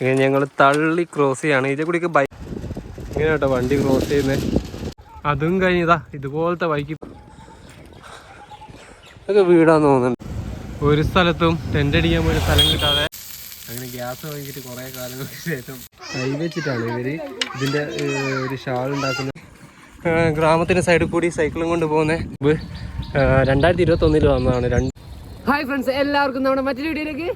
ഇങ്ങനെ ഞങ്ങൾ തള്ളി ക്രോസ് ചെയ്യാണ്. ഇതിൽ കൂടി ബൈക്ക് ഇങ്ങനെ വണ്ടി ക്രോസ് ചെയ്യുന്നത് അതും കഴിഞ്ഞതാ ഇതുപോലത്തെ ബൈക്ക് അതൊക്കെ വീടാന്ന് തോന്നുന്നുണ്ട്. ഒരു സ്ഥലത്തും ടെന്റ് അടിക്കാൻ പോലും സ്ഥലം കിട്ടാതെ അങ്ങനെ ഗ്യാസ് വാങ്ങിയിട്ട് കുറേ കാലം ശേഷം കൈ വെച്ചിട്ടാണ് ഇവർ ഇതിന്റെ ഒരു ഷാൾ ഉണ്ടാക്കുന്നത്. ഗ്രാമത്തിന്റെ സൈഡിൽ കൂടി സൈക്കിളും കൊണ്ട് പോകുന്നത് രണ്ടായിരത്തി ഇരുപത്തി ഒന്നിൽ വന്നതാണ് രണ്ട് ഹായ് ഫ്രണ്ട്സ് എല്ലാവർക്കും നമ്മുടെ മറ്റൊരു വീഡിയോയിലേക്ക്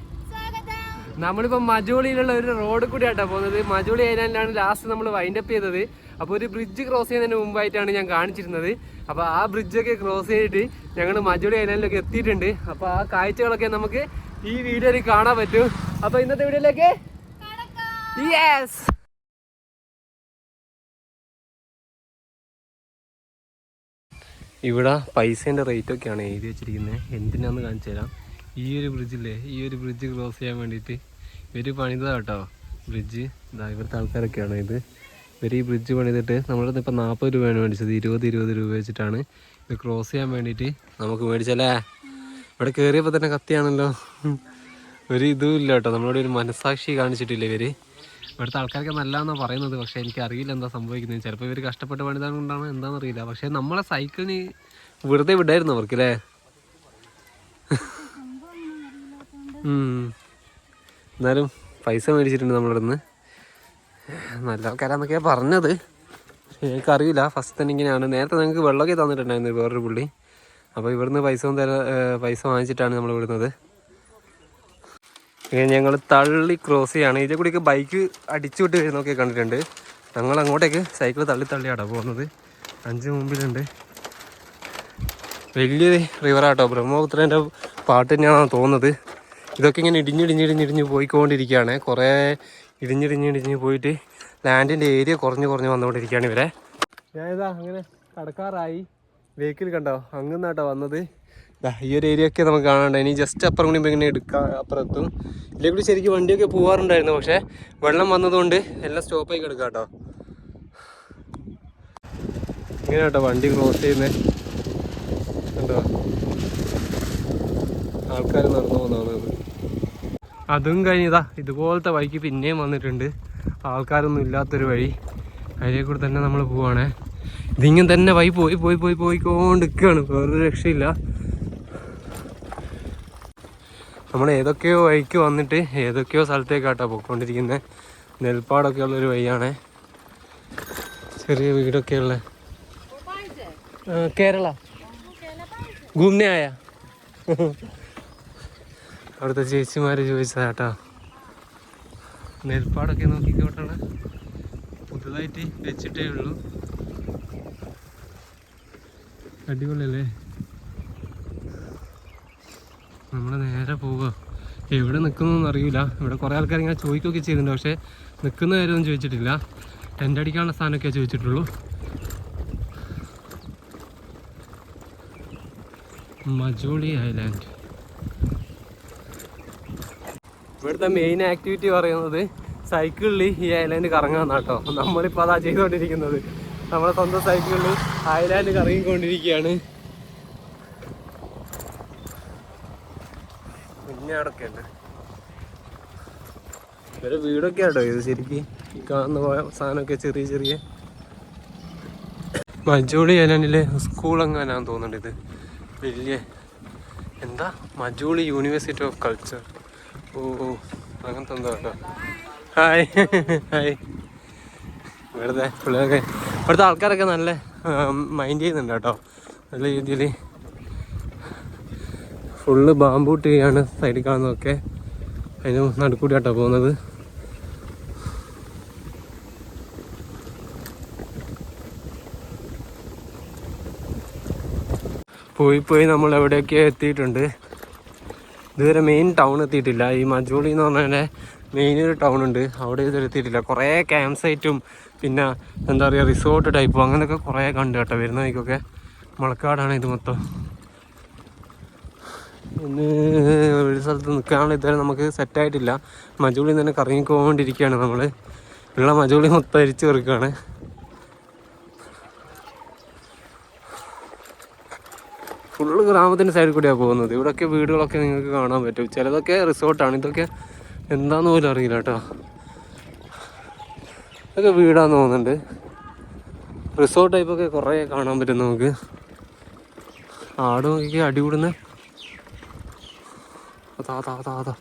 നമ്മളിപ്പോ മജോളിയിലുള്ള ഒരു റോഡ് കൂടി ആയിട്ടാണ് പോകുന്നത്. മജോളി ഐലാൻഡിലാണ് ലാസ്റ്റ് നമ്മൾ വൈൻഡപ്പ് ചെയ്തത്. അപ്പോൾ ഒരു ബ്രിഡ്ജ് ക്രോസ് ചെയ്യുന്നതിന് മുമ്പായിട്ടാണ് ഞാൻ കാണിച്ചിരുന്നത്. അപ്പോൾ ആ ബ്രിഡ്ജൊക്കെ ക്രോസ് ചെയ്തിട്ട് ഞങ്ങൾ മജോളി ഐലാൻഡിലൊക്കെ എത്തിയിട്ടുണ്ട്. അപ്പോൾ ആ കാഴ്ചകളൊക്കെ നമുക്ക് ഈ വീഡിയോയിൽ കാണാൻ പറ്റും. അപ്പോൾ ഇന്നത്തെ വീഡിയോയിലേക്ക് യെസ് ഇവിടെ പൈസേന്റെ റേറ്റൊക്കെയാണ് എഴുതി വെച്ചിരിക്കുന്നത്. എന്തിനാന്ന് കാണിച്ചു തരാം ഈ ഒരു ബ്രിഡ്ജില്ലേ ഈ ഒരു ബ്രിഡ്ജ് ക്രോസ് ചെയ്യാൻ വേണ്ടിയിട്ട് ഇവർ പണിതാ കേട്ടോ ബ്രിഡ്ജ് ഇതാ ഇവിടുത്തെ ആൾക്കാരൊക്കെയാണ് ഇത്. ഇവർ ഈ ബ്രിഡ്ജ് പണിതിട്ട് നമ്മളിന്ന് ഇപ്പം നാൽപ്പത് രൂപയാണ് മേടിച്ചത്. ഇരുപത് ഇരുപത് രൂപ വെച്ചിട്ടാണ് ഇത് ക്രോസ് ചെയ്യാൻ വേണ്ടിയിട്ട് നമുക്ക് മേടിച്ചല്ലേ ഇവിടെ കയറിയപ്പോൾ തന്നെ കത്തിയാണല്ലോ. ഒരു ഇതും ഇല്ല കേട്ടോ നമ്മളോട് ഒരു മനസാക്ഷി കാണിച്ചിട്ടില്ല ഇവർ ഇവിടുത്തെ ആൾക്കാരൊക്കെ നല്ലതാണെന്നാണ് പറയുന്നത്. പക്ഷേ എനിക്ക് അറിയില്ല എന്താ സംഭവിക്കുന്നത്. ചിലപ്പോൾ ഇവർ കഷ്ടപ്പെട്ട് പണിതാൻ കൊണ്ടാണ് എന്താണെന്ന് അറിയില്ല പക്ഷേ നമ്മളെ സൈക്കിളിന് വെറുതെ വിടായിരുന്നു അവർക്ക് അല്ലേ. എന്നാലും പൈസ മേടിച്ചിട്ടുണ്ട് നമ്മളിവിടുന്ന്. നല്ല ആൾക്കാരാന്നൊക്കെയാണ് പറഞ്ഞത്. എനിക്കറിയില്ല. ഫസ്റ്റ് തന്നെ ഇങ്ങനെയാണ്. നേരത്തെ ഞങ്ങൾക്ക് വെള്ളമൊക്കെ തന്നിട്ടുണ്ടായിരുന്നു വേറൊരു പുള്ളി. അപ്പോൾ ഇവിടുന്ന് പൈസ തരാ പൈസ വാങ്ങിച്ചിട്ടാണ് നമ്മൾ വിടുന്നത്. ഞങ്ങൾ തള്ളി ക്രോസ് ചെയ്യാണ്. ഇതിൽ കൂടി ബൈക്ക് അടിച്ചു വിട്ട് വരുന്നൊക്കെ കണ്ടിട്ടുണ്ട്. ഞങ്ങൾ അങ്ങോട്ടേക്ക് സൈക്കിൾ തള്ളി തള്ളിയാണ് പോകുന്നത്. അഞ്ച് മുമ്പിലുണ്ട്. വലിയ റിവറാട്ടോ ബ്രഹ്മപുത്രന്റെ പാട്ട് തന്നെയാണ് തോന്നുന്നത്. ഇതൊക്കെ ഇങ്ങനെ ഇടിഞ്ഞിടിഞ്ഞിടിഞ്ഞിടിഞ്ഞ് പോയിക്കൊണ്ടിരിക്കുകയാണ്. കുറേ ഇടിഞ്ഞിടിഞ്ഞിടിഞ്ഞ് പോയിട്ട് ലാൻഡിന്റെ ഏരിയ കുറഞ്ഞ് കുറഞ്ഞ് വന്നുകൊണ്ടിരിക്കുകയാണ് ഇവരെ. ഞാനിതാ അങ്ങനെ കടക്കാറായി. വെഹിക്കിൾ കണ്ടോ? അങ്ങന്നാട്ടോ വന്നത്. ഈ ഒരു ഏരിയ ഒക്കെ നമുക്ക് കാണാണ്ട് ഇനി ജസ്റ്റ് അപ്പുറം കൂടി ഇങ്ങനെ എടുക്കാം അപ്പുറത്തും. കൂടി ശരിക്കും വണ്ടിയൊക്കെ പോകാറുണ്ടായിരുന്നു പക്ഷേ വെള്ളം വന്നതുകൊണ്ട് എല്ലാം സ്റ്റോപ്പായി കിടക്കാം കേട്ടോ ഇങ്ങനെ കേട്ടോ വണ്ടി ക്രോസ് ചെയ്യുന്നത് കണ്ടോ? ആൾക്കാർ നടന്നു പോകുന്നതാണ് അതും കഴിഞ്ഞതാ. ഇതുപോലത്തെ വഴിക്ക് പിന്നെയും വന്നിട്ടുണ്ട്. ആൾക്കാരൊന്നും ഇല്ലാത്തൊരു വഴി. അതിലെ കൂടെ തന്നെ നമ്മൾ പോവാണേ. ഇതിങ്ങനെ തന്നെ വഴി പോയി പോയി പോയി പോയിക്കൊണ്ടിരിക്കുകയാണ് വേറൊരു രക്ഷയില്ല. നമ്മൾ ഏതൊക്കെയോ വഴിക്ക് വന്നിട്ട് ഏതൊക്കെയോ സ്ഥലത്തേക്കാട്ടോ പോയിക്കൊണ്ടിരിക്കുന്നത് നെൽപ്പാടൊക്കെ ഉള്ളൊരു വഴിയാണ്. ചെറിയ വീടൊക്കെ ഉള്ള. കേരള. ഗുംനെ അവിടുത്തെ ചേച്ചിമാര് ചോദിച്ചതാട്ടോ. നെൽപ്പാടൊക്കെ നോക്കിക്കോട്ടാണ്. പുതുതായിട്ട് വെച്ചിട്ടേ ഉള്ളൂ. അടിപൊളിയല്ലേ? നമ്മൾ നേരെ പോവുക എവിടെ നിൽക്കുന്നൊന്നും അറിയില്ല ഇവിടെ കുറേ ആൾക്കാർ ഇങ്ങനെ ചോദിക്കുകയൊക്കെ ചെയ്യുന്നുണ്ട്. പക്ഷേ നിൽക്കുന്ന കാര്യമൊന്നും ചോദിച്ചിട്ടില്ല. ടെന്റ് അടിക്കാനുള്ള സ്ഥാനമൊക്കെ ചോദിച്ചിട്ടുള്ളൂ. മജോളി ഐലാൻഡ്. ഇവിടുത്തെ മെയിൻ ആക്ടിവിറ്റി പറയുന്നത് സൈക്കിളിൽ ഈ ഐലാൻഡ് കറങ്ങാന്നാട്ടോ. നമ്മളിപ്പോൾ അതാ ചെയ്തുകൊണ്ടിരിക്കുന്നത് നമ്മളെ സ്വന്തം സൈക്കിളിൽ ഐലാൻഡ് കറങ്ങിക്കൊണ്ടിരിക്കുകയാണ്. പിന്നെ അവിടെയൊക്കെ ഉണ്ട് ഇവരെ വീടൊക്കെ ആട്ടോ ഇത് ശരിക്ക്. കാണുന്ന പോയ സാധനമൊക്കെ ചെറിയ ചെറിയ. മജോളി ഐലാൻഡിലെ സ്കൂൾ എങ്ങാനാന്ന് തോന്നുന്നുണ്ട് ഇത്. വലിയ എന്താ? മജോളി യൂണിവേഴ്സിറ്റി ഓഫ് കൾച്ചർ ഓ ഓ. അങ്ങനത്തെ എന്താ ഹായ്. ഹായ്. ഇവിടുത്തെ പിള്ളേരൊക്കെ ഇവിടുത്തെ ആൾക്കാരൊക്കെ നല്ല മൈൻഡ് ചെയ്യുന്നുണ്ട് കേട്ടോ. നല്ല രീതിയിൽ ഫുള്ള് ബാമ്പൂ ട്രീയാണ് സൈഡിൽ കാണുന്നതൊക്കെ. അതിന് നടുക്കൂടി കേട്ടോ പോകുന്നത്. പോയി പോയി നമ്മൾ എവിടെയൊക്കെ എത്തിയിട്ടുണ്ട്? ഇതുവരെ മെയിൻ ടൗൺ എത്തിയിട്ടില്ല. ഈ മജോളി എന്ന് പറഞ്ഞാൽ മെയിൻ ഒരു ടൗൺ ഉണ്ട്. അവിടെ ഇതുവരെ എത്തിയിട്ടില്ല. കുറേ ക്യാമ്പ് സൈറ്റും പിന്നെ എന്താ പറയുക റിസോർട്ട് ടൈപ്പും അങ്ങനെയൊക്കെ കുറേ കണ്ടു കേട്ടോ. വരുന്ന വഴിക്കൊക്കെ മുളക്കാടാണ് ഇത് മൊത്തം. ഇന്ന് ഒരു സ്ഥലത്ത് നിൽക്കാനുള്ള ഇതുവരെ നമുക്ക് സെറ്റായിട്ടില്ല മജൂളി തന്നെ കറങ്ങിക്കൊണ്ടിരിക്കുകയാണ് നമ്മൾ ഉള്ള മജോളി മൊത്തം അരിച്ചു വെറുക്കുകയാണ് ഫുള്ള് ഗ്രാമത്തിന്റെ സൈഡിൽ കൂടിയാണ് പോകുന്നത്. ഇവിടെയൊക്കെ വീടുകളൊക്കെ നിങ്ങൾക്ക് കാണാൻ പറ്റും. ചിലതൊക്കെ റിസോർട്ടാണ് ഇതൊക്കെ എന്താന്ന് പോലും അറിയില്ല കേട്ടോ. ഇതൊക്കെ വീടാന്ന് തോന്നുന്നുണ്ട്. റിസോർട്ട് ടൈപ്പൊക്കെ കുറേ കാണാൻ പറ്റും നമുക്ക്. ആട് നോക്കി അടികൂടുന്ന അതാ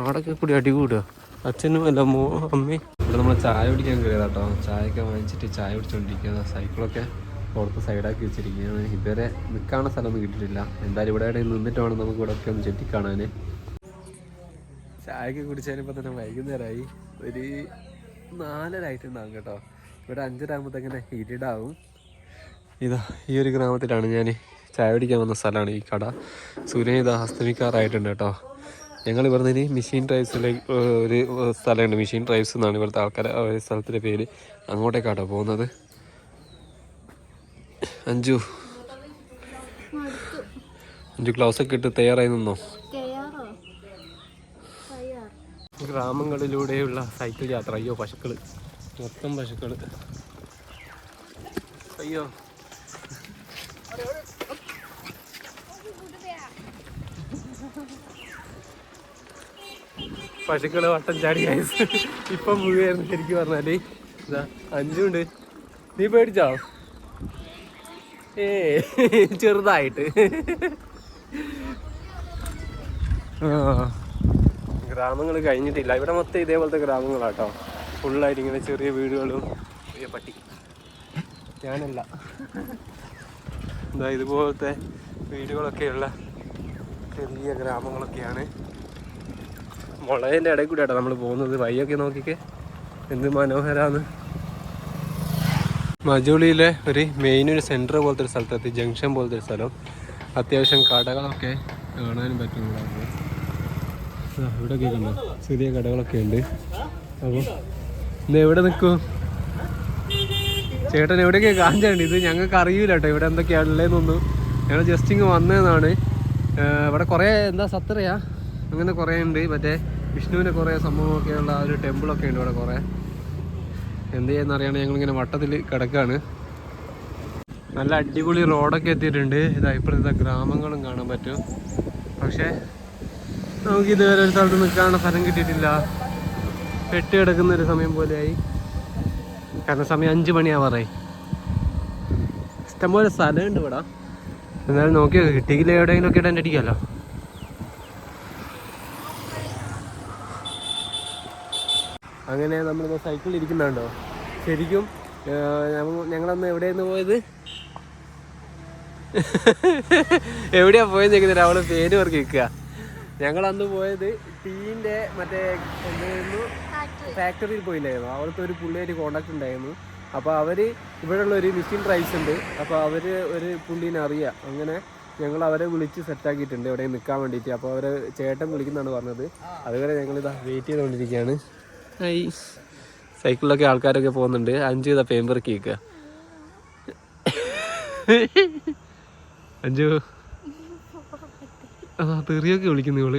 ആടൊക്കെ കൂടി അടികൂടുക. അച്ഛനും അല്ല മോ അമ്മയും. ഇവിടെ നമ്മൾ ചായ കുടിക്കാൻ കയറിയതാട്ടോ ചായയൊക്കെ വാങ്ങിച്ചിട്ട് ചായ കുടിച്ചോണ്ടിരിക്കുക സൈക്കിളൊക്കെ പുറത്ത് സൈഡാക്കി വെച്ചിരിക്കുകയാണ്. ഇതുവരെ നിൽക്കാനുള്ള സ്ഥലമൊന്നും കിട്ടിയിട്ടില്ല. എന്തായാലും ഇവിടെ ഇവിടെ നിന്നിട്ട് വേണം നമുക്ക് ഇവിടെ ഒക്കെ ഒന്ന് ചുറ്റിക്കാണാൻ ചായയൊക്കെ കുടിച്ചതിനിപ്പോൾ തന്നെ വൈകുന്നേരമായി. ഒരു നാലരായിട്ടുണ്ടാവും കേട്ടോ. ഇവിടെ അഞ്ചരാകുമ്പോഴത്തേക്കിനെ ഇരുടാവും. ഇതാ ഈ ഒരു ഗ്രാമത്തിലാണ് ഞാൻ ചായ പിടിക്കാൻ വന്ന സ്ഥലമാണ് ഈ കട. സൂര്യൻ ഇതാ അസ്തമിക്കാറായിട്ടുണ്ട് കേട്ടോ. ഞങ്ങൾ ഇവിടുന്ന് ഇനി മെഷീൻ ഡ്രൈവ്സിലേക്ക് ഒരു സ്ഥലമുണ്ട്. മെഷീൻ ഡ്രൈവ്സ് എന്നാണ് ഇവിടുത്തെ ആൾക്കാരെ ആ ഒരു സ്ഥലത്തിന്റെ പേര്. അങ്ങോട്ടേക്കാട്ടോ പോകുന്നത്. അഞ്ചു. അഞ്ചു ഗ്ലൗസ് ഒക്കെ ഇട്ട് തയ്യാറായി നിന്നോ? തയ്യാറോ? തയ്യാർ. ഗ്രാമങ്ങളിലൂടെയുള്ള സൈക്കിൾ യാത്ര. അയ്യോ പശുക്കൾ. മൊത്തം പശുക്കൾ. അയ്യോ. പശുക്കൾ വട്ടം ചാടി. ഇപ്പം മുഴുവായിരുന്നു ശരിക്കും പറഞ്ഞാൽ ഇതാ അഞ്ചുണ്ട്. നീ പേടിച്ചോ? ഏ ചെറുതായിട്ട്. ഗ്രാമങ്ങൾ കഴിഞ്ഞിട്ടില്ല. ഇവിടെ മൊത്തം ഇതേപോലത്തെ ഗ്രാമങ്ങളാട്ടോ. ഫുള്ളായിട്ട് ഇങ്ങനെ ചെറിയ വീടുകളും പട്ടി. ഞാനല്ല. എന്താ ഇതുപോലത്തെ വീടുകളൊക്കെയുള്ള ചെറിയ ഗ്രാമങ്ങളൊക്കെയാണ്. മുളകിന്റെ ഇടയിൽ കൂടെയാട്ടോ നമ്മൾ പോകുന്നത്. വഴിയൊക്കെ നോക്കിക്കേ. എന്ത് മനോഹരാന്ന്. മജുളിയിലെ ഒരു മെയിൻ ഒരു സെന്റർ പോലത്തെ ഒരു സ്ഥലത്തെത്തി ജംഗ്ഷൻ പോലത്തെ ഒരു സ്ഥലം. അത്യാവശ്യം കടകളൊക്കെ കാണാനും പറ്റുന്നതാണ് ഇവിടെ കണ്ടോ ചെറിയ കടകളൊക്കെ ഉണ്ട്. അപ്പോൾ ഇന്ന് എവിടെ നിൽക്കും? ചേട്ടൻ എവിടെയൊക്കെ കാഞ്ചാണ്ട് ഇത് ഞങ്ങൾക്ക് അറിയില്ല കേട്ടോ ഇവിടെ എന്തൊക്കെയാണ് ഉള്ളതെന്നൊന്നും. ഞങ്ങൾ ജസ്റ്റ് ഇങ്ങ് വന്നതെന്നാണ്. ഇവിടെ കുറേ എന്താ സത്രയാ? അങ്ങനെ കുറേ ഉണ്ട്. മറ്റേ വിഷ്ണുവിന്റെ കുറേ സംഭവമൊക്കെയുള്ള ഒരു ടെമ്പിളൊക്കെ ഉണ്ട് ഇവിടെ കുറേ. എന്ത് ഞങ്ങൾ ഞങ്ങളിങ്ങനെ വട്ടത്തിൽ കിടക്കാണ്. നല്ല അടിപൊളി റോഡൊക്കെ എത്തിയിട്ടുണ്ട്. ഇതാ ഇപ്പോഴത്തെ ഗ്രാമങ്ങളും കാണാൻ പറ്റും. പക്ഷേ നമുക്ക് ഇതുവരെ ഒരു സ്ഥലത്ത് നിൽക്കാനുള്ള സ്ഥലം കിട്ടിയിട്ടില്ല. പെട്ട് കിടക്കുന്ന ഒരു സമയം പോലെയായി. കാരണം സമയം അഞ്ച് മണിയാവാറായി ഇഷ്ടംപോലെ സ്ഥലമുണ്ട് ഇവിടെ. എന്നാലും നോക്കി കിട്ടിയില്ല എവിടെയെങ്കിലും ഒക്കെ ഇടാൻ അടിക്കാമല്ലോ അങ്ങനെ നമ്മളിപ്പോൾ സൈക്കിളിൽ ഇരിക്കുന്നുണ്ടോ? ശരിക്കും ഞങ്ങളന്ന് എവിടെയെന്ന് പോയത്? എവിടെയാ പോയെന്ന് ചോദിക്കുന്നില്ല അവൾ പേര് ഓർക്ക് നിൽക്കുക ഞങ്ങളന്ന് പോയത് ടീന്റെ മറ്റേ എന്തായിരുന്നു ഫാക്ടറിയിൽ പോയില്ലായിരുന്നു? അവിടുത്തെ ഒരു പുള്ളിയായിട്ട് കോണ്ടാക്ട് ഉണ്ടായിരുന്നു. അപ്പോൾ അവർ ഇവിടെയുള്ള ഒരു മിഷീൻ ഡ്രൈവ്സ് ഉണ്ട്. അപ്പോൾ അവർ ഒരു പുള്ളീനെ അറിയാം. അങ്ങനെ ഞങ്ങൾ അവരെ വിളിച്ച് സെറ്റാക്കിയിട്ടുണ്ട് ഇവിടെ നിൽക്കാൻ വേണ്ടിയിട്ട്. അപ്പോൾ അവരെ ചേട്ടൻ വിളിക്കുന്നതാണ് പറഞ്ഞത്. അതുവരെ ഞങ്ങൾ ഇതാ വെയിറ്റ് ചെയ്തുകൊണ്ടിരിക്കുകയാണ്. ഈ സൈക്കിളിലൊക്കെ ആൾക്കാരൊക്കെ പോകുന്നുണ്ട്. അഞ്ച് ഇതാ പേമ്പറക്കി നിൽക്കുക അഞ്ചു. ആ തെറിയൊക്കെ വിളിക്കുന്നു ഇവൾ.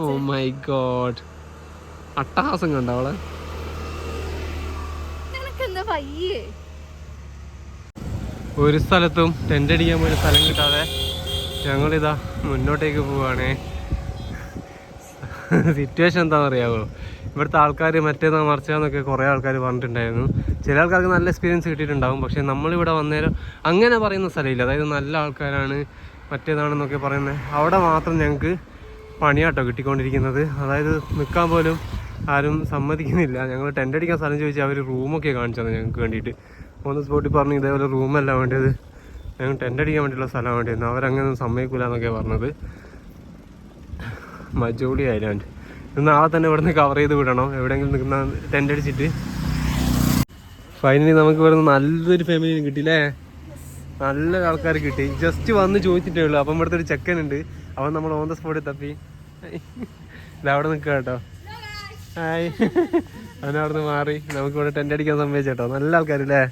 ഓ മൈ ഗോഡ് അട്ടഹാസം കണ്ട അവളെ? ഒരു സ്ഥലത്തും ടെന്റ് അടിക്കാൻ പോയി സ്ഥലം കിട്ടാതെ ഞങ്ങളിതാ മുന്നോട്ടേക്ക് പോവാണേ. സിറ്റുവേഷൻ എന്താണെന്ന് അറിയാമോ ഇവിടുത്തെ ആൾക്കാർ മറ്റേതാ മറിച്ചാന്നൊക്കെ കുറേ ആൾക്കാർ പറഞ്ഞിട്ടുണ്ടായിരുന്നു. ചില ആൾക്കാർക്ക് നല്ല എക്സ്പീരിയൻസ് കിട്ടിയിട്ടുണ്ടാവും. പക്ഷേ നമ്മളിവിടെ വന്നേരം അങ്ങനെ പറയുന്ന സ്ഥലമില്ല. അതായത് നല്ല ആൾക്കാരാണ് മറ്റേതാണെന്നൊക്കെ പറയുന്നത് അവിടെ മാത്രം ഞങ്ങൾക്ക് പണിയാട്ടോ കിട്ടിക്കൊണ്ടിരിക്കുന്നത്. അതായത് നിൽക്കാൻ പോലും ആരും സമ്മതിക്കുന്നില്ല. ഞങ്ങൾ ടെന്റ് അടിക്കാൻ സ്ഥലം ചോദിച്ചാൽ അവർ റൂമൊക്കെ കാണിച്ചു തന്നെ ഞങ്ങൾക്ക് വേണ്ടിയിട്ട്. ഒന്ന് സ്പോട്ടിൽ പറഞ്ഞു ഇതേപോലെ റൂമല്ല വേണ്ടത്. ഞങ്ങൾ ടെന്റ് അടിക്കാൻ വേണ്ടിയുള്ള സ്ഥലമാണ് വേണ്ടിയിരുന്നു അവരങ്ങനെ സമ്മതിക്കില്ല എന്നൊക്കെ പറഞ്ഞത്. മജോളി ഐലാൻഡ്. ഇത് നാളെ തന്നെ ഇവിടുന്ന് കവർ ചെയ്ത് വിടണം. എവിടെയെങ്കിലും നിൽക്കുന്ന ടെന്റ് അടിച്ചിട്ട്. ഫൈനലി നമുക്ക് ഇവിടുന്ന് നല്ലൊരു ഫാമിലി കിട്ടിയില്ലേ? നല്ല ആൾക്കാർ കിട്ടി. ജസ്റ്റ് വന്ന് ചോദിച്ചിട്ടേ ഉള്ളൂ. അപ്പം ഇവിടുത്തെ ഒരു ചെക്കൻ ഉണ്ട്. അവൻ നമ്മൾ ഓൺ ദ സ്പോട്ടിൽ തപ്പി. ഇത് അവിടെ നിൽക്കുക കേട്ടോ. ഹായ് അവനവിടുന്ന് മാറി. നമുക്ക് ഇവിടെ ടെന്റ് അടിക്കാൻ സമ്മതിച്ചേട്ടോ നല്ല ആൾക്കാരല്ലേ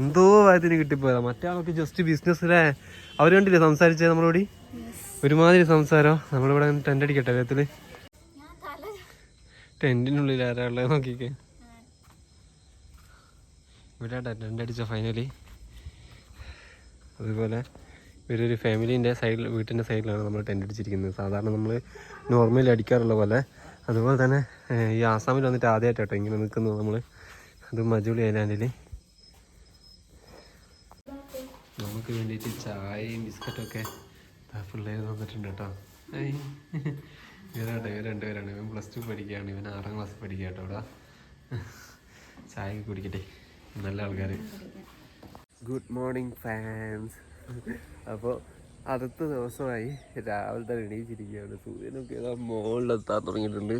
എന്തോ കാര്യത്തിന് കിട്ടിപ്പോയതാ. മറ്റേ ആൾക്ക് ജസ്റ്റ് ബിസിനസ് അല്ലേ? അവർ കണ്ടില്ലേ സംസാരിച്ചേ നമ്മളോട്? ഒരുമാതിരി സംസാരം. നമ്മളിവിടെ ടെന്റ് അടിക്കട്ടെ തല ടെന്റിനുള്ളിൽ ആരാ ഉള്ളത് നോക്കിക്കേ. ഇവിടെ ടെന്റ് അടിച്ച ഫൈനലി അതുപോലെ ഇവരൊരു ഫാമിലീന്റെ സൈഡിൽ വീട്ടിന്റെ സൈഡിലാണ് നമ്മൾ ടെന്റ് അടിച്ചിരിക്കുന്നത്. സാധാരണ നമ്മൾ നോർമലി അടിക്കാറുള്ള പോലെ. അതുപോലെ തന്നെ ഈ ആസാമിൽ വന്നിട്ട് ആദ്യമായിട്ടോ ഇങ്ങനെ നിൽക്കുന്നത് നമ്മൾ അത് മജുളി ഐലാൻഡിൽ നമുക്ക് വേണ്ടിയിട്ട് ചായയും ബിസ്ക്കറ്റൊക്കെ പിള്ളേർ വന്നിട്ടുണ്ട് കേട്ടോ. ഇവരാട്ടോ ഇവർ രണ്ടുപേരാണ്. ഇവൻ പ്ലസ് ടു പഠിക്കുകയാണ്. ഇവൻ ആറാം ക്ലാസ് പഠിക്കുക കേട്ടോ ഇവിടെ. ചായ കുടിക്കട്ടെ. നല്ല ആൾക്കാർ ഗുഡ് മോർണിംഗ് ഫാൻസ് അപ്പോൾ അടുത്ത ദിവസമായി രാവിലെ തന്നെ എണീച്ചിരിക്കുകയാണ്. സൂര്യനൊക്കെ ഏതാ മുകളിലെത്താൻ തുടങ്ങിയിട്ടുണ്ട്.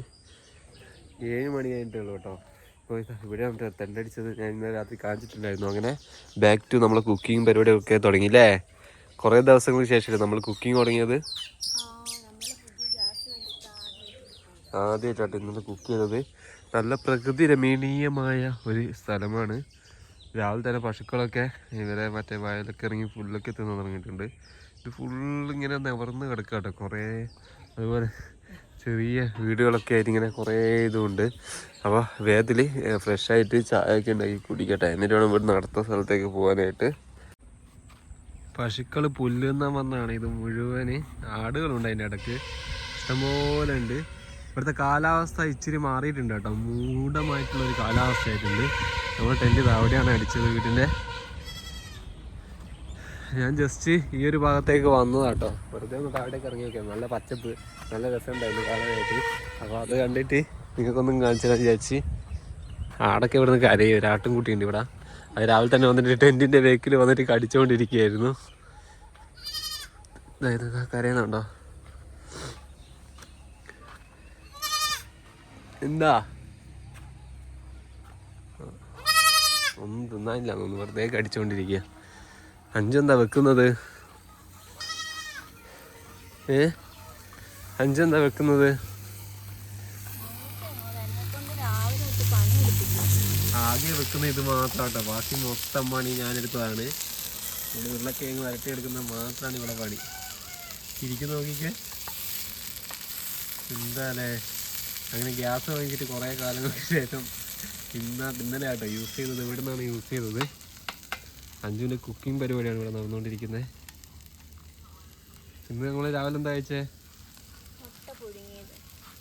ഏഴ് മണി കഴിഞ്ഞിട്ടുള്ളൂ കേട്ടോ. ഇപ്പോൾ ഇതാ ഇവിടെ നമ്മുടെ തെണ്ടടിച്ചത് ഞാൻ ഇന്നലെ രാത്രി കാണിച്ചിട്ടുണ്ടായിരുന്നു. അങ്ങനെ ബാക്ക് ടു നമ്മളെ കുക്കിംഗ് പരിപാടിയൊക്കെ തുടങ്ങി അല്ലേ കുറേ ദിവസങ്ങൾക്ക് ശേഷമല്ലേ നമ്മൾ കുക്കിംഗ് തുടങ്ങിയത്? ആദ്യമായിട്ടാണ് ഇന്നലെ കുക്ക് ചെയ്തത്. നല്ല പ്രകൃതി രമണീയമായ ഒരു സ്ഥലമാണ്. രാവിലെ തന്നെ പശുക്കളൊക്കെ ഇവരെ മറ്റേ വയലൊക്കെ ഇറങ്ങി പുല്ലൊക്കെ തിന്നു തുടങ്ങിയിട്ടുണ്ട്. ഇത് ഫുള്ള് ഇങ്ങനെ നിവർന്ന് കിടക്കാട്ടോ. കേട്ടോ കുറേ അതുപോലെ ചെറിയ വീടുകളൊക്കെ ആയിട്ട് ഇങ്ങനെ കുറേ ഇതുമുണ്ട് അപ്പോൾ വേഗത്തിൽ ഫ്രഷായിട്ട് ചായ ഒക്കെ ഉണ്ടാക്കി കുടിക്കട്ടെ. എന്നിട്ട് വേണം ഇവിടെ നടത്ത സ്ഥലത്തേക്ക് പോകാനായിട്ട്. പശുക്കൾ പുല്ലുന്ന വന്നാണ് ഇത് മുഴുവൻ ആടുകളുണ്ട് അതിന്റെ ഇടയ്ക്ക് ഇഷ്ടംപോലെ ഉണ്ട്. ഇവിടുത്തെ കാലാവസ്ഥ ഇച്ചിരി മാറിയിട്ടുണ്ട് കേട്ടോ. മൂഢമായിട്ടുള്ളൊരു കാലാവസ്ഥയായിട്ടുണ്ട്. നമ്മൾ ടെന്റ് അവിടെയാണ് അടിച്ചത് വീട്ടിന്റെ ഞാൻ ജസ്റ്റ് ഈ ഒരു ഭാഗത്തേക്ക് വന്നതാട്ടോ വെറുതെ ഒന്ന് താഴേക്ക് ഇറങ്ങി നോക്കിയാൽ നല്ല പച്ചപ്പ് നല്ല രസമുണ്ടായിരുന്നു കാലമായിട്ട് അപ്പോൾ അത് കണ്ടിട്ട് നിങ്ങൾക്കൊന്നും കാണിച്ചാൽ വിചാരിച്ച്. ആടൊക്കെ ഇവിടുന്ന് കരയും. ഒരാട്ടും കുട്ടിയുണ്ട് ഇവിടെ. അത് രാവിലെ തന്നെ വന്നിട്ട് ടെന്റിന്റെ ബേക്കിൽ വന്നിട്ട് കടിച്ചുകൊണ്ടിരിക്കുകയായിരുന്നു കരയുന്നുണ്ടോ? എന്താ? ഒന്നും തിന്നാനില്ല ഒന്ന് വെറുതെ കടിച്ചുകൊണ്ടിരിക്കുക അഞ്ചെന്താ വെക്കുന്നത്? ഏ? അഞ്ചെന്താ വെക്കുന്നത് രാവിലെ തൊട്ട് പണി ആദ്യം വെക്കുന്ന ഇത് മാത്രം കേട്ടോ ബാക്കി മൊത്തം പണി ഞാനെടുത്തതാണ്. ഇവിടെ ഉരുളക്കിഴങ്ങ് വരട്ടിയെടുക്കുന്നത് മാത്രമാണ് ഇവിടെ പണി. ഇരിക്കും നോക്കിക്കേ. എന്താ അല്ലേ അങ്ങനെ ഗ്യാസ് വാങ്ങിച്ചിട്ട് കുറേ കാലങ്ങൾക്ക് ശേഷം ഇന്ന ഇന്നലെ ആട്ടോ യൂസ് ചെയ്തത്. ഇവിടെ നിന്നാണ് യൂസ് ചെയ്തത്. അഞ്ചുവിന്റെ കുക്കിംഗ് പരിപാടിയാണ് ഇവിടെ നടന്നുകൊണ്ടിരിക്കുന്നത് ഇന്ന് നമ്മൾ രാവിലെ എന്താ കഴിച്ചേ?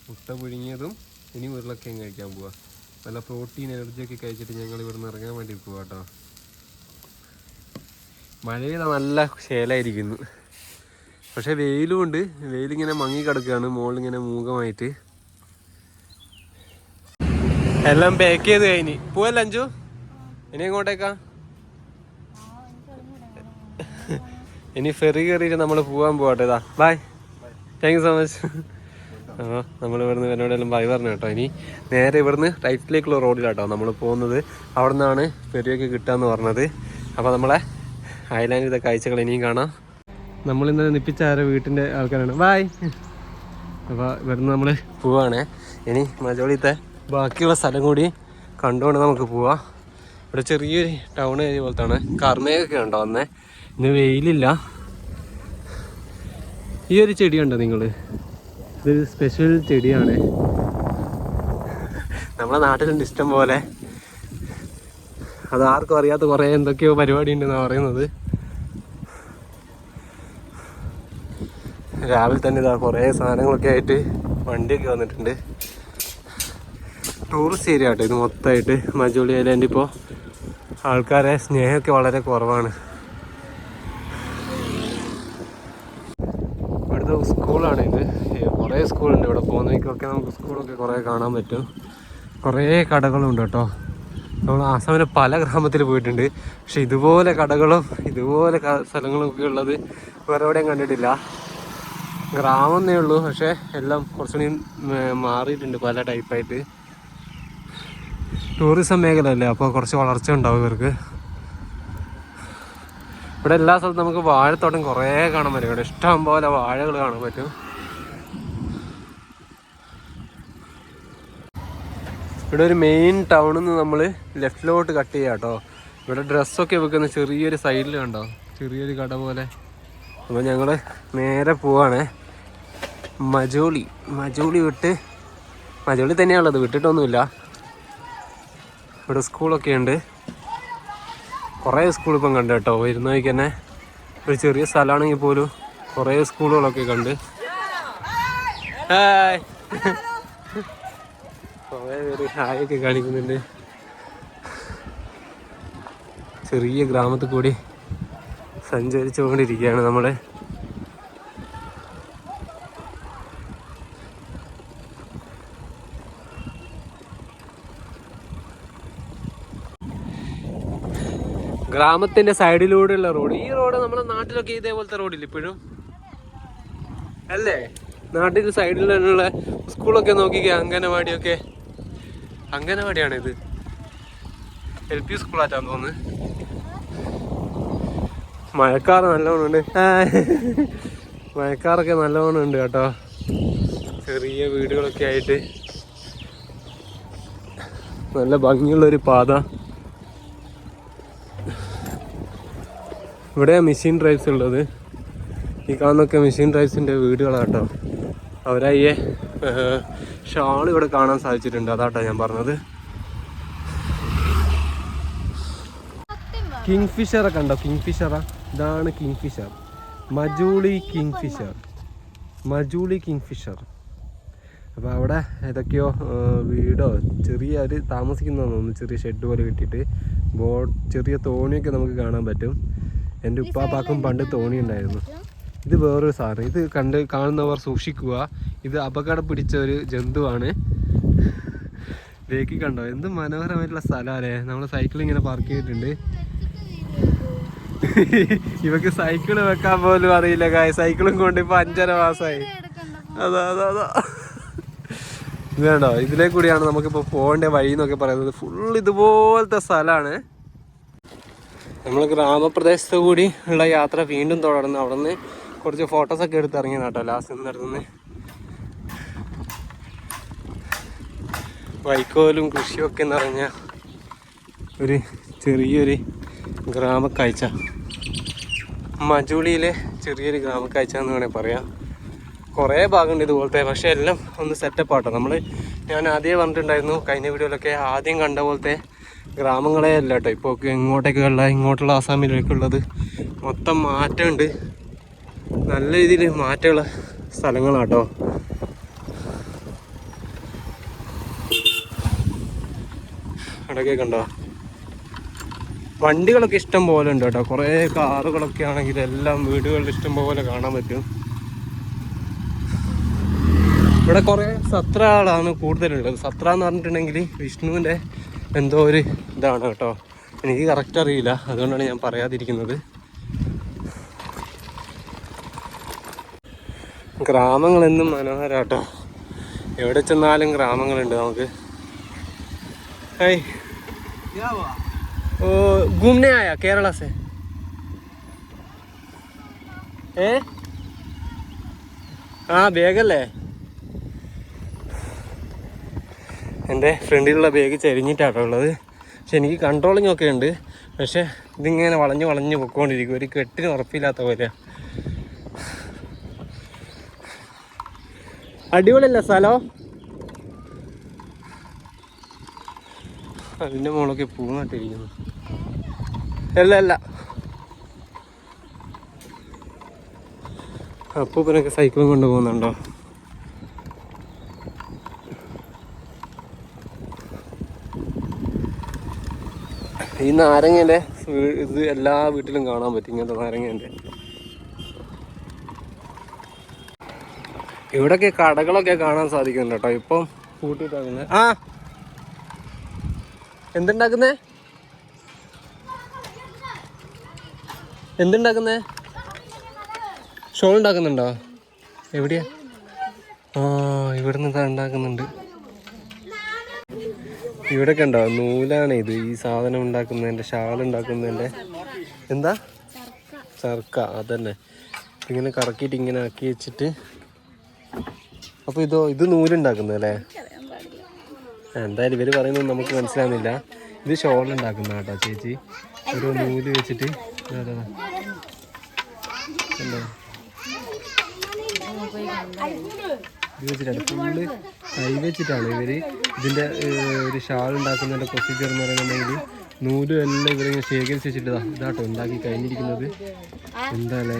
മുട്ട പുഴുങ്ങിയതും ഇനി ഉരുളക്കിഴങ്ങ് കഴിക്കാൻ പോവാ. നല്ല പ്രോട്ടീൻ എനർജി ഒക്കെ കഴിച്ചിട്ട് ഞങ്ങൾ ഇവിടെ നിന്ന് ഇറങ്ങാൻ വേണ്ടി പോവാ കേട്ടോ. മഴയുടെ നല്ല ശേലായിരിക്കുന്നു. പക്ഷെ വെയിലും ഉണ്ട്. വെയിലിങ്ങനെ മങ്ങി കിടക്കുകയാണ്. മുകളിലിങ്ങനെ മൂകമായിട്ട്. എല്ലാം പാക്ക് ചെയ്ത് കഴിഞ്ഞ്. പോവല്ല അഞ്ചു? ഇനി എങ്ങോട്ടേക്കാ? ഇനി ഫെറി കയറിയിട്ട് നമ്മൾ പോകാൻ പോകട്ടെ ഇതാ bye thank you so much നമ്മൾ ഇവിടുന്ന് എന്നോടെല്ലാം ബൈ പറഞ്ഞു കേട്ടോ. ഇനി നേരെ ഇവിടുന്ന് റൈറ്റിലേക്കുള്ള റോഡിലാട്ടോ നമ്മൾ പോകുന്നത്. അവിടെ നിന്നാണ് പെരുവൊക്കെ കിട്ടുകയെന്ന് പറഞ്ഞത്. അപ്പോൾ നമ്മളെ ഐലാൻഡിലത്തെ കാഴ്ചകൾ ഇനിയും കാണാം. നമ്മൾ ഇന്നലെ നിപ്പിച്ച ആരോ വീട്ടിന്റെ ആൾക്കാരാണ്. ബായ് അപ്പോൾ ഇവിടുന്ന് നമ്മൾ പോവാണേ. ഇനി മജോളിത്തെ ബാക്കിയുള്ള സ്ഥലം കൂടി കണ്ടുകൊണ്ട് നമുക്ക് പോവാം. ഇവിടെ ചെറിയൊരു ടൗൺ ഏരിയ പോലത്താണ്. കർമ്മയൊക്കെ ഉണ്ടോ അന്നേ? ഇന്ന് വെയിലില്ല. ഈ ഒരു ചെടി കണ്ടോ നിങ്ങൾ ഇതൊരു സ്പെഷ്യൽ ചെടിയാണ്. നമ്മളെ നാട്ടിലുണ്ട് ഇഷ്ടം പോലെ. അത് ആർക്കും അറിയാത്ത കുറേ എന്തൊക്കെയോ പരിപാടി ഉണ്ടെന്നാണ് പറയുന്നത്. രാവിലെ തന്നെ ഇതാ കുറേ സാധനങ്ങളൊക്കെ ആയിട്ട് വണ്ടിയൊക്കെ വന്നിട്ടുണ്ട്. ടൂറിസ്റ്റ് ഏരിയ കേട്ടോ ഇത് മൊത്തമായിട്ട്. മജോളി ഐലാൻഡ് ഇപ്പോൾ ആൾക്കാരെ സ്നേഹമൊക്കെ വളരെ കുറവാണ് ഇവിടുത്തെ സ്കൂളാണ് ഇത് കുറേ സ്കൂളുണ്ട് ഇവിടെ പോകുന്നതിക്കൊക്കെ നമുക്ക് സ്കൂളൊക്കെ കുറേ കാണാൻ പറ്റും. കുറേ കടകളുണ്ട് കേട്ടോ. നമ്മൾ ആസാമിലെ പല ഗ്രാമത്തിൽ പോയിട്ടുണ്ട്. പക്ഷെ ഇതുപോലെ കടകളും ഇതുപോലെ സ്ഥലങ്ങളും ഒക്കെ ഉള്ളത് വേറെ എവിടെയും കണ്ടിട്ടില്ല. ഗ്രാമം എന്നേ ഉള്ളൂ. പക്ഷെ എല്ലാം കുറച്ചുകൂടി മാറിയിട്ടുണ്ട് പല ടൈപ്പായിട്ട് ടൂറിസം മേഖല അല്ലേ അപ്പോൾ കുറച്ച് വളർച്ച ഉണ്ടാവും ഇവർക്ക്. ഇവിടെ എല്ലാ സ്ഥലത്തും നമുക്ക് വാഴത്തോട്ടം കുറേ കാണാൻ പറ്റും. ഇവിടെ ഇഷ്ടം പോലെ വാഴകൾ കാണാൻ പറ്റും. ഇവിടെ ഒരു മെയിൻ ടൗണിൽ നിന്ന് നമ്മൾ ലെഫ്റ്റിലോട്ട് കട്ട് ചെയ്യാം കേട്ടോ ഇവിടെ ഡ്രസ്സൊക്കെ വെക്കുന്ന ചെറിയൊരു സൈഡിൽ കണ്ടോ? ചെറിയൊരു കട പോലെ. അപ്പോൾ ഞങ്ങൾ നേരെ പോവാണ്. മജോളി. മജോളി വിട്ട് മജോളി തന്നെയാണുള്ളത്. വിട്ടിട്ടൊന്നുമില്ല. ഇവിടെ സ്കൂളൊക്കെ ഉണ്ട്. കുറേ സ്കൂൾ ഇപ്പം കണ്ട് കേട്ടോ വരുന്ന വഴിക്ക് തന്നെ ഒരു ചെറിയ സ്ഥലമാണെങ്കിൽ പോലും കുറേ സ്കൂളുകളൊക്കെ കണ്ട്. ഹായ് കുറേ പേര് ഹായൊക്കെ കാണിക്കുന്നുണ്ട്. ചെറിയ ഗ്രാമത്തിൽ കൂടി സഞ്ചരിച്ചുകൊണ്ടിരിക്കുകയാണ് നമ്മളെ. ഗ്രാമത്തിന്റെ സൈഡിലൂടെയുള്ള റോഡ്. ഈ റോഡ് നമ്മുടെ നാട്ടിലൊക്കെ ഇതേപോലത്തെ റോഡില്ല ഇപ്പോഴും? അല്ലേ? നാട്ടിൽ സൈഡിലുള്ള സ്കൂളൊക്കെ നോക്കിക്കേ അംഗനവാടിയൊക്കെ. അംഗനവാടിയാണ് ഇത് എൽ പി സ്കൂളാറ്റാന്ന് തോന്നുന്നു മഴക്കാറ് ആ, മഴക്കാറൊക്കെ നല്ലോണം ഉണ്ട് കേട്ടോ. ചെറിയ വീടുകളൊക്കെ ആയിട്ട്. നല്ല ഭംഗിയുള്ളൊരു പാത. ഇവിടെ മെഷീൻ ഡ്രൈവ്സ് ഉള്ളത്. ഈ കാണുന്നൊക്കെ മെഷീൻ ഡ്രൈവ്സിന്റെ വീടുകളാട്ടോ അവരയ്യെ ഷാൾ ഇവിടെ കാണാൻ സാധിച്ചിട്ടുണ്ട്. അതാട്ടോ ഞാൻ പറഞ്ഞത്. കിങ് ഫിഷറെ കണ്ടോ? കിങ് ഫിഷറാ ഇതാണ് kingfisher Majuli kingfisher Majuli kingfisher അപ്പോൾ അവിടെ ഏതൊക്കെയോ വീടോ ചെറിയ ഒരു താമസിക്കുന്നതെന്ന് തോന്നുന്നു. ചെറിയ ഷെഡ് പോലെ കിട്ടിയിട്ട് ബോ ചെറിയ തോണിയൊക്കെ നമുക്ക് കാണാൻ പറ്റും. എന്റെ ഉപ്പാപ്പാക്കും പണ്ട് തോണി ഉണ്ടായിരുന്നു. ഇത് വേറൊരു സാധനം. ഇത് കണ്ട് കാണുന്നവർ സൂക്ഷിക്കുക. ഇത് അപകടം പിടിച്ച ഒരു ജന്തുവാണ്. ബേക്കി കണ്ടോ? എന്ത് മനോഹരമായിട്ടുള്ള സ്ഥലമല്ലേ? നമ്മൾ സൈക്കിൾ ഇങ്ങനെ പാർക്ക് ചെയ്തിട്ടുണ്ട്. ഇവക്ക് സൈക്കിൾ വെക്കാൻ പോലും അറിയില്ല കായ സൈക്കിളും കൊണ്ട് ഇപ്പൊ അഞ്ചര മാസമായി അതാ അതാ അതാ. ഇത് കണ്ടോ? ഇതിലേ കൂടിയാണ് നമുക്കിപ്പോ പോകേണ്ട വഴി എന്നൊക്കെ പറയുന്നത്. ഫുൾ ഇതുപോലത്തെ സ്ഥലമാണ്. നമ്മൾ ഗ്രാമപ്രദേശത്ത് കൂടി ഉള്ള യാത്ര വീണ്ടും തുടർന്ന് അവിടെ നിന്ന് കുറച്ച് ഫോട്ടോസൊക്കെ എടുത്ത് ഇറങ്ങിയാണ് കേട്ടോ ലാസ്റ്റ് നിന്നിടത്തുനിന്ന് വൈക്കോലും കൃഷിയൊക്കെ നിറഞ്ഞ ഒരു ചെറിയൊരു ഗ്രാമക്കാഴ്ച. മജുളിയിലെ ചെറിയൊരു ഗ്രാമക്കാഴ്ച എന്ന് വേണേൽ പറയാം. കുറേ ഭാഗമുണ്ട് ഇതുപോലത്തെ പക്ഷേ എല്ലാം ഒന്ന് സെറ്റപ്പ് ആട്ടോ. നമ്മൾ ഞാൻ ആദ്യമേ പറഞ്ഞിട്ടുണ്ടായിരുന്നു കഴിഞ്ഞ വീഡിയോയിലൊക്കെ ആദ്യം കണ്ട പോലത്തെ ഗ്രാമങ്ങളെ അല്ല കേട്ടോ ഇപ്പോൾ ഇങ്ങോട്ടേക്കുള്ള ഇങ്ങോട്ടുള്ള ആസാമിലേക്കുള്ളത് മൊത്തം മാറ്റമുണ്ട്. നല്ല രീതിയിൽ മാറ്റമുള്ള സ്ഥലങ്ങളാട്ടോ. അവിടെയൊക്കെ കണ്ടോ? വണ്ടികളൊക്കെ ഇഷ്ടം പോലെ ഉണ്ട് കേട്ടോ. കുറേ കാറുകളൊക്കെ ആണെങ്കിൽ എല്ലാം വീടുകളിൽ ഇഷ്ടം പോലെ കാണാൻ പറ്റും. ഇവിടെ കുറേ സത്രകളാണ് കൂടുതലുള്ളത്. സത്ര എന്ന് പറഞ്ഞിട്ടുണ്ടെങ്കിൽ വിഷ്ണുവിന്റെ എന്തോ ഒരു ഇതാണ് കേട്ടോ. എനിക്ക് കറക്റ്റ് അറിയില്ല. അതുകൊണ്ടാണ് ഞാൻ പറയാതിരിക്കുന്നത്. ഗ്രാമങ്ങളെന്നും മനോഹരാട്ടോ. എവിടെ ചെന്നാലും ഗ്രാമങ്ങളുണ്ട് നമുക്ക്. ഹായ് ഓ ഘൂമനെ കേരള സെ ഏ? ആ ബേഗല്ലേ? എന്റെ ഫ്രണ്ടിലുള്ള ബാഗ് ചരിഞ്ഞിട്ടാട്ടോ ഉള്ളത്. പക്ഷെ എനിക്ക് കൺട്രോളിങ് ഒക്കെ ഉണ്ട്. പക്ഷേ ഇതിങ്ങനെ വളഞ്ഞ് വളഞ്ഞ് പൊക്കോണ്ടിരിക്കും. ഒരു കെട്ടിന് ഉറപ്പില്ലാത്ത പോലെയാണ് അടിപൊളിയല്ല സ്ഥലം? അതിന്റെ മുകളൊക്കെ പൂ നട്ടിരിക്കുന്നു. അല്ല അല്ല. അപ്പൂപ്പനൊക്കെ സൈക്കിളും കൊണ്ട് പോകുന്നുണ്ടോ ഈ നാരങ്ങേന്റെ ഇത് എല്ലാ വീട്ടിലും കാണാൻ പറ്റും ഇങ്ങനത്തെ നാരങ്ങന്റെ ഇവിടൊക്കെ കടകളൊക്കെ കാണാൻ സാധിക്കുന്നുണ്ട് കേട്ടോ. ഇപ്പം കൂട്ടിട്ടാക്കുന്നത് ആ. എന്തുണ്ടാക്കുന്നേ? എന്തുണ്ടാക്കുന്നേ? ഷോൾ ഉണ്ടാക്കുന്നുണ്ടോ എവിടെയാ? ആ ഇവിടുന്ന് നിന്ന് ഉണ്ടാക്കുന്നുണ്ട്. ഇവിടെയൊക്കെ ഉണ്ടോ നൂലാണ് ഇത്. ഈ സാധനം ഉണ്ടാക്കുന്നതിന്റെ ഷാൾ ഉണ്ടാക്കുന്നതിന്റെ. എന്താ? ചർക്ക. അതന്നെ. ഇങ്ങനെ കറക്കിയിട്ട് ഇങ്ങനെ ആക്കി വെച്ചിട്ട് അപ്പോൾ ഇതോ ഇത് നൂലുണ്ടാക്കുന്നതല്ലേ എന്തായാലും ഇവർ പറയുന്നത് നമുക്ക് മനസ്സിലാവുന്നില്ല. ഇത് ഷോൾ ഉണ്ടാക്കുന്ന കേട്ടോ ചേച്ചി. ഒരു നൂൽ വെച്ചിട്ട്? ഇത് വെച്ചിട്ടാണ്. ഫുള്ള് കൈ വെച്ചിട്ടാണ് ഇവർ ഇതിന്റെ ഒരു ഷാൾ ഉണ്ടാക്കുന്നതിന്റെ പ്രൊസീജിയർ എന്ന് പറയുന്നുണ്ടെങ്കിൽ നൂലും എല്ലാം ഇവരിങ്ങനെ ശേഖരിച്ച് വെച്ചിട്ട് ഇതാട്ടോ ഉണ്ടാക്കി കഴിഞ്ഞിരിക്കുന്നത്. എന്താ അല്ലേ?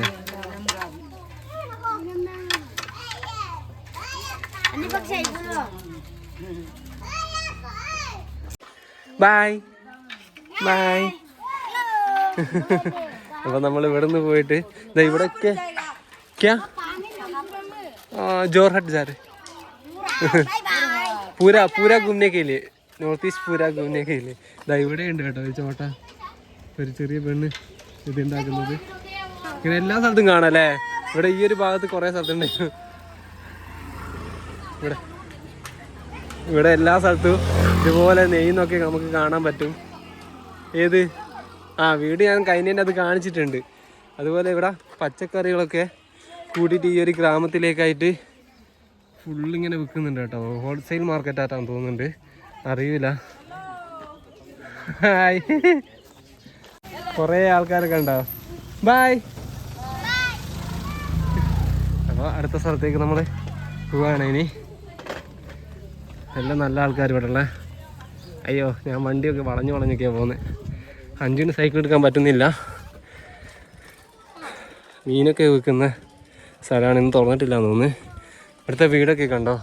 ബായ് ബായ് അപ്പൊ നമ്മൾ ഇവിടെ നിന്ന് പോയിട്ട് ഇതാ ഇവിടെ ക്യാ? ജോർഹട്ട് സാറ് പൂര പൂര ഗുമ്നക്കയില്ലേ നോർത്ത് ഈസ്റ്റ് പൂര ഗുമ്നക്കയില്ലേ ഇതാ ഇവിടെ ഉണ്ട് കേട്ടോ ഒരു ചോട്ട. ഒരു ചെറിയ പെണ്ണ് ഇത് ഉണ്ടാക്കുന്നത്. ഇങ്ങനെ എല്ലാ സ്ഥലത്തും കാണാം അല്ലേ? ഇവിടെ ഈ ഒരു ഭാഗത്ത് കുറെ സ്ഥലത്തുണ്ടായിരുന്നു ഇവിടെ. ഇവിടെ എല്ലാ സ്ഥലത്തും ഇതുപോലെ നെയ്യുന്നൊക്കെ നമുക്ക് കാണാൻ പറ്റും. ഏത്? ആ വീട് ഞാൻ കഴിഞ്ഞതിന്റെ അത് കാണിച്ചിട്ടുണ്ട്. അതുപോലെ ഇവിടെ പച്ചക്കറികളൊക്കെ കൂട്ടിയിട്ട് ഈ ഒരു ഗ്രാമത്തിലേക്കായിട്ട് ഫുള്ളിങ്ങനെ വിൽക്കുന്നുണ്ട് കേട്ടോ. ഹോൾസെയിൽ മാർക്കറ്റായിട്ടാണ് തോന്നുന്നുണ്ട്. അറിയില്ല. ഹായ് കുറേ ആൾക്കാരൊക്കെ ഉണ്ടാവും ബായ് അപ്പോൾ അടുത്ത സ്ഥലത്തേക്ക് നമ്മൾ പോവാണ് ഇനി. എല്ലാം നല്ല ആൾക്കാർ ഇവിടെ ഉള്ളത് അയ്യോ ഞാൻ വണ്ടിയൊക്കെ വളഞ്ഞു വളഞ്ഞൊക്കെയാണ് പോകുന്നത് അഞ്ചിന് സൈക്കിൾ എടുക്കാൻ പറ്റുന്നില്ല. മീനൊക്കെ വിൽക്കുന്ന സ്ഥലമാണ് ഇന്ന് തുറന്നിട്ടില്ല തോന്നുന്നു. ഇവിടുത്തെ വീടൊക്കെ കണ്ടോ?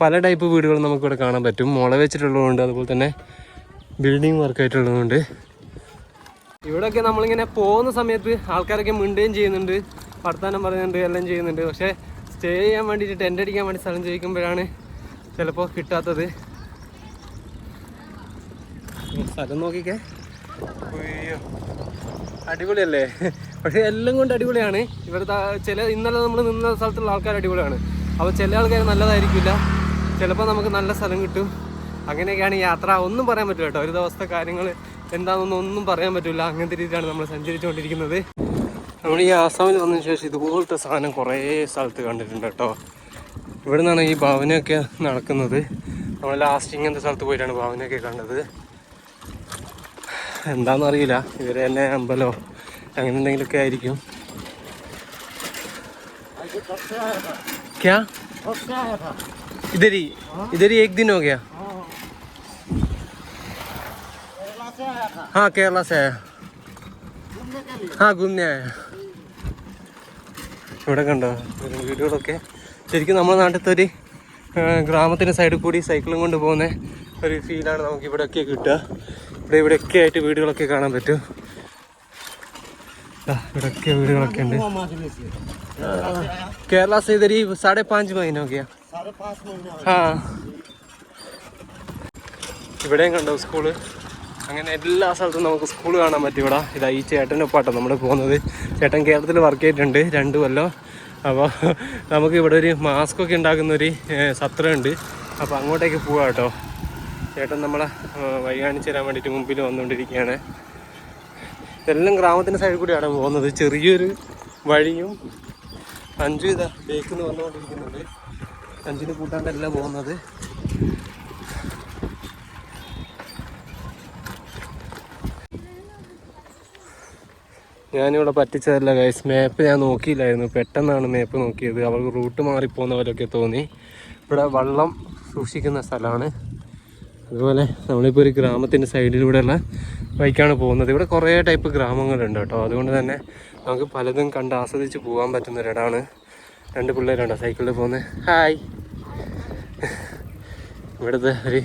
പല ടൈപ്പ് വീടുകൾ നമുക്കിവിടെ കാണാൻ പറ്റും. മുള വെച്ചിട്ടുള്ളതുകൊണ്ട് അതുപോലെ തന്നെ ബിൽഡിംഗ് വർക്കായിട്ടുള്ളതുകൊണ്ട് ഇവിടെയൊക്കെ നമ്മളിങ്ങനെ പോകുന്ന സമയത്ത് ആൾക്കാരൊക്കെ മിണ്ടുകയും ചെയ്യുന്നുണ്ട്. വർത്തമാനം പറയുന്നുണ്ട് എല്ലാം ചെയ്യുന്നുണ്ട്. പക്ഷേ സ്റ്റേ ചെയ്യാൻ വേണ്ടിയിട്ട് ടെന്റ് അടിക്കാൻ വേണ്ടി സ്ഥലം ചോദിക്കുമ്പോഴാണ് ചിലപ്പോൾ കിട്ടാത്തത്. സ്ഥലം നോക്കിക്കേ. അയ്യോ. അടിപൊളിയല്ലേ? പക്ഷേ എല്ലാം കൊണ്ട് അടിപൊളിയാണ്. ഇവിടുത്തെ ചില ഇന്നലെ നമ്മൾ നിന്ന സ്ഥലത്തുള്ള ആൾക്കാർ അടിപൊളിയാണ്. അപ്പോൾ ചില ആൾക്കാർ നല്ലതായിരിക്കില്ല. ചിലപ്പോൾ നമുക്ക് നല്ല സ്ഥലം കിട്ടും. അങ്ങനെയൊക്കെയാണ് യാത്ര. ഒന്നും പറയാൻ പറ്റില്ല കേട്ടോ. ഒരു ദിവസത്തെ കാര്യങ്ങൾ എന്താണെന്നൊന്നും ഒന്നും പറയാൻ പറ്റില്ല. അങ്ങനത്തെ രീതിയിലാണ് നമ്മൾ സഞ്ചരിച്ചുകൊണ്ടിരിക്കുന്നത്. നമ്മൾ ഈ ആസാമിൽ വന്നതിന് ശേഷം ഇതുപോലത്തെ സാധനം കുറേ സ്ഥലത്ത് കണ്ടിട്ടുണ്ട് കേട്ടോ. ഇവിടെ നിന്നാണ് ഈ ഭാവനയൊക്കെ നടക്കുന്നത് നമ്മൾ ലാസ്റ്റ് ഇങ്ങനത്തെ സ്ഥലത്ത് പോയിട്ടാണ് ഭാവനയൊക്കെ കണ്ടത് എന്താണെന്നറിയില്ല ഇവർ തന്നെ അമ്പലോ അങ്ങനെ എന്തെങ്കിലുമൊക്കെ ആയിരിക്കും क्या इधर ही इधर ही एक दिन हो गया हाँ केरला से आया हाँ घूमने आया ഇവിടെ കണ്ടോ ഒരു വീടുകളൊക്കെ ശരിക്കും നമ്മുടെ നാട്ടിലത്തെ ഒരു ആ, ഗ്രാമത്തിൻ്റെ സൈഡിൽ കൂടി സൈക്കിളും കൊണ്ട് പോകുന്ന ഒരു ഫീലാണ് നമുക്ക് ഇവിടെയൊക്കെ കിട്ടുക ഇവിടെ ഇവിടെയൊക്കെ ആയിട്ട് വീടുകളൊക്കെ കാണാൻ പറ്റും ദാ, ഇവിടെയൊക്കെ വീടുകളൊക്കെ ഉണ്ട് केरला से इधर ही साढ़े पाँच महीने हो गया हाँ ഇവിടെയും കണ്ടോ സ്കൂള് അങ്ങനെ എല്ലാ സ്ഥലത്തും നമുക്ക് സ്കൂൾ കാണാൻ പറ്റും ഇവിടെ ഇതാ ഈ ചേട്ടൻ്റെ ഒപ്പാട്ടോ നമ്മൾ പോകുന്നത് ചേട്ടൻ കേരളത്തിൽ വർക്ക് ചെയ്തിട്ടുണ്ട് രണ്ട് കൊല്ലം അപ്പോൾ നമുക്ക് ഇവിടെ ഒരു മാസ്ക് ഒക്കെ ഉണ്ടാക്കുന്ന ഒരു സത്ര സത്രമുണ്ട് അപ്പോൾ അങ്ങോട്ടേക്ക് പോവാം കേട്ടോ. ചേട്ടൻ നമ്മളെ വഴി കാണിച്ചു തരാൻ വേണ്ടിയിട്ട് മുമ്പിൽ വന്നുകൊണ്ടിരിക്കുകയാണ്. ഇതെല്ലാം ഗ്രാമത്തിന്റെ സൈഡിൽ കൂടിയാണ് പോകുന്നത്. ചെറിയൊരു വഴിയും അഞ്ചു ഇതാ ബേക്കിൽ നിന്ന് വന്നുകൊണ്ടിരിക്കുന്നുണ്ട് അഞ്ചിന് കൂട്ടാണ്ടല്ല പോകുന്നത്. ഞാനിവിടെ പറ്റിച്ചതല്ല ഗൈസ് മാപ്പ് ഞാൻ നോക്കിയില്ലായിരുന്നു. പെട്ടെന്നാണ് മാപ്പ് നോക്കിയത്. അവർക്ക് റൂട്ട് മാറിപ്പോകുന്ന തോന്നി. ഇവിടെ വള്ളം സൂക്ഷിക്കുന്ന സ്ഥലമാണ്. അതുപോലെ നമ്മളിപ്പോൾ ഒരു ഗ്രാമത്തിന്റെ സൈഡിലൂടെയുള്ള ബൈക്കാണ് പോകുന്നത്. ഇവിടെ കുറേ ടൈപ്പ് ഗ്രാമങ്ങളുണ്ട് കേട്ടോ. അതുകൊണ്ട് തന്നെ നമുക്ക് പലതും കണ്ട് ആസ്വദിച്ച് പോകാൻ പറ്റുന്ന ഒരിടമാണ്. രണ്ട് പിള്ളേരുണ്ടോ സൈക്കിളിൽ പോകുന്നത് ഹായ് ഇവിടുത്തെ ഒരു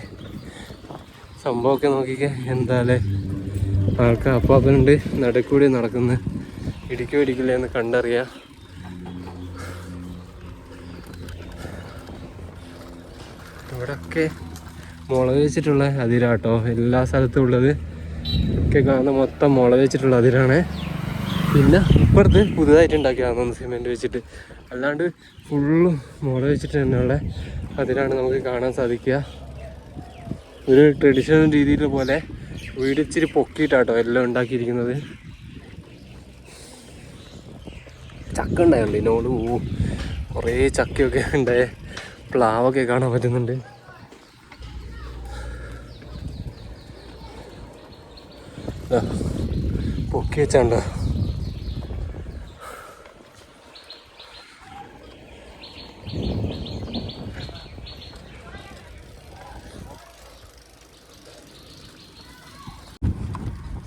സംഭവമൊക്കെ നോക്കിക്കേ. എന്താല്ലേ ആൾക്കാർ അപ്പാപ്പനുണ്ട് നടക്കൂടി നടക്കുന്ന ഇടിക്കോ ഇടിക്കില്ല എന്ന് കണ്ടറിയാം. ഇവിടൊക്കെ മുളക് വെച്ചിട്ടുള്ള അതിരാട്ടോ. എല്ലാ സ്ഥലത്തും ഉള്ളത്. ഒക്കെ കാണുന്ന മൊത്തം മുളക് വെച്ചിട്ടുള്ള അതിരാണ്. പിന്നെ ഇപ്പുറത്ത് പുതുതായിട്ട് ഉണ്ടാക്കിയതാണ് സിമെന്റ് വെച്ചിട്ട്. അല്ലാണ്ട് ഫുള്ളും മുളക് വെച്ചിട്ട് തന്നെയുള്ള അതിരാണ് നമുക്ക് കാണാൻ സാധിക്കുക. ഒരു ട്രഡീഷണൽ രീതിയിൽ പോലെ വീട് ഇച്ചിരി പൊക്കിയിട്ടാട്ടോ എല്ലാം ഉണ്ടാക്കിയിരിക്കുന്നത്. ചക്ക ഉണ്ടായല്ലോ ഇതിനോട് ഓ കുറേ ചക്കയൊക്കെ ഉണ്ടായ. പ്ലാവൊക്കെ കാണാൻ പറ്റുന്നുണ്ട്. പൊക്കി വെച്ചാണ്ടോ?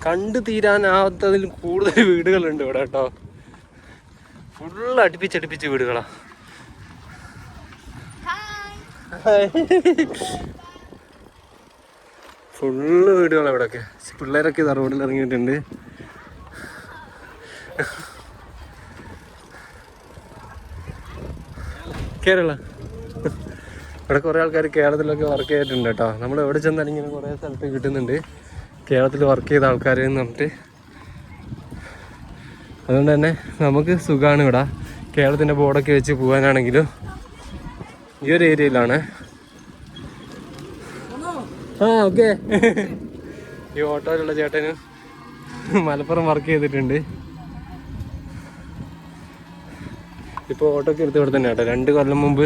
കണ്ടു തീരാനാവാത്തതിൽ കൂടുതൽ വീടുകളുണ്ട് ഇവിടെ കേട്ടോ. ഫുള്ള് അടുപ്പിച്ചടുപ്പിച്ച് വീടുകളാ. ഫുള്ള് വീടുകളാണ് ഇവിടെയൊക്കെ പിള്ളേരൊക്കെ ഇതാ റോഡിൽ ഇറങ്ങിയിട്ടുണ്ട്. കേരള. ഇവിടെ കുറേ ആൾക്കാർ കേരളത്തിലൊക്കെ വർക്ക് ചെയ്തിട്ടുണ്ട് കേട്ടോ. നമ്മൾ എവിടെ ചെന്നാലും ഇങ്ങനെ കുറേ സ്ഥലത്ത് കിട്ടുന്നുണ്ട്. കേരളത്തിൽ വർക്ക് ചെയ്ത ആൾക്കാർ എന്ന് പറഞ്ഞിട്ട്. അതുകൊണ്ട് തന്നെ നമുക്ക് സുഖമാണ് ഇവിടെ. കേരളത്തിന്റെ ബോർഡൊക്കെ വെച്ച് പോകാനാണെങ്കിലും ഈ ഒരു ഏരിയയിലാണ്. ആ ഓക്കെ ഈ ഓട്ടോയിലുള്ള ചേട്ടന് മലപ്പുറം വർക്ക് ചെയ്തിട്ടുണ്ട്. ഇപ്പോൾ ഓട്ടോ ഒക്കെ എടുത്ത് ഇവിടെ തന്നെ കേട്ടോ. രണ്ട് കൊല്ലം മുമ്പ്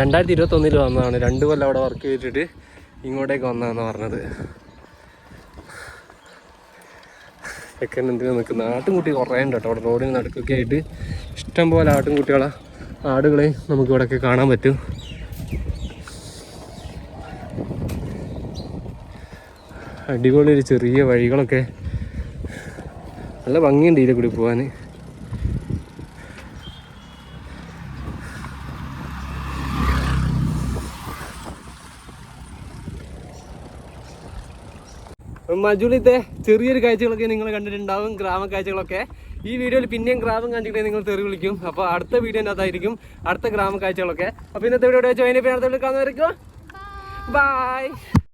രണ്ടായിരത്തി ഇരുപത്തൊന്നിൽ വന്നതാണ്. രണ്ട് കൊല്ലം അവിടെ വർക്ക് ചെയ്തിട്ട് ഇങ്ങോട്ടേക്ക് വന്നതെന്ന് പറഞ്ഞത്. ചെക്കൻ എന്തിനു നിൽക്കുന്ന ആട്ടുംകുട്ടി കുറേ ഉണ്ട് കേട്ടോ. അവിടെ റോഡിന് നടുക്കൊക്കെ ആയിട്ട് ഇഷ്ടംപോലെ ആട്ടുംകുട്ടികളെ. ആടുകളെ നമുക്ക് ഇവിടെയൊക്കെ കാണാൻ പറ്റും. അടിപൊളി ഒരു ചെറിയ വഴികളൊക്കെ. നല്ല ഭംഗിയുണ്ട് ഇതിലെ കൂടി പോകാൻ മജുളിത്തെ ചെറിയൊരു കാഴ്ചകളൊക്കെ നിങ്ങൾ കണ്ടിട്ടുണ്ടാവും ഗ്രാമ കാഴ്ചകളൊക്കെ. ഈ വീഡിയോയിൽ പിന്നെയും ഗ്രാമം കാണിച്ചിട്ടേ നിങ്ങൾ തെറി വിളിക്കും. അപ്പോൾ അടുത്ത വീഡിയോ അതായിരിക്കും അടുത്ത ഗ്രാമ കാഴ്ചകളൊക്കെ. അപ്പോൾ ഇന്നത്തെ വീഡിയോ ജോയിൻ ചെയ്യാൻ അടുത്ത കാണുന്നവരേക്കും. ബൈ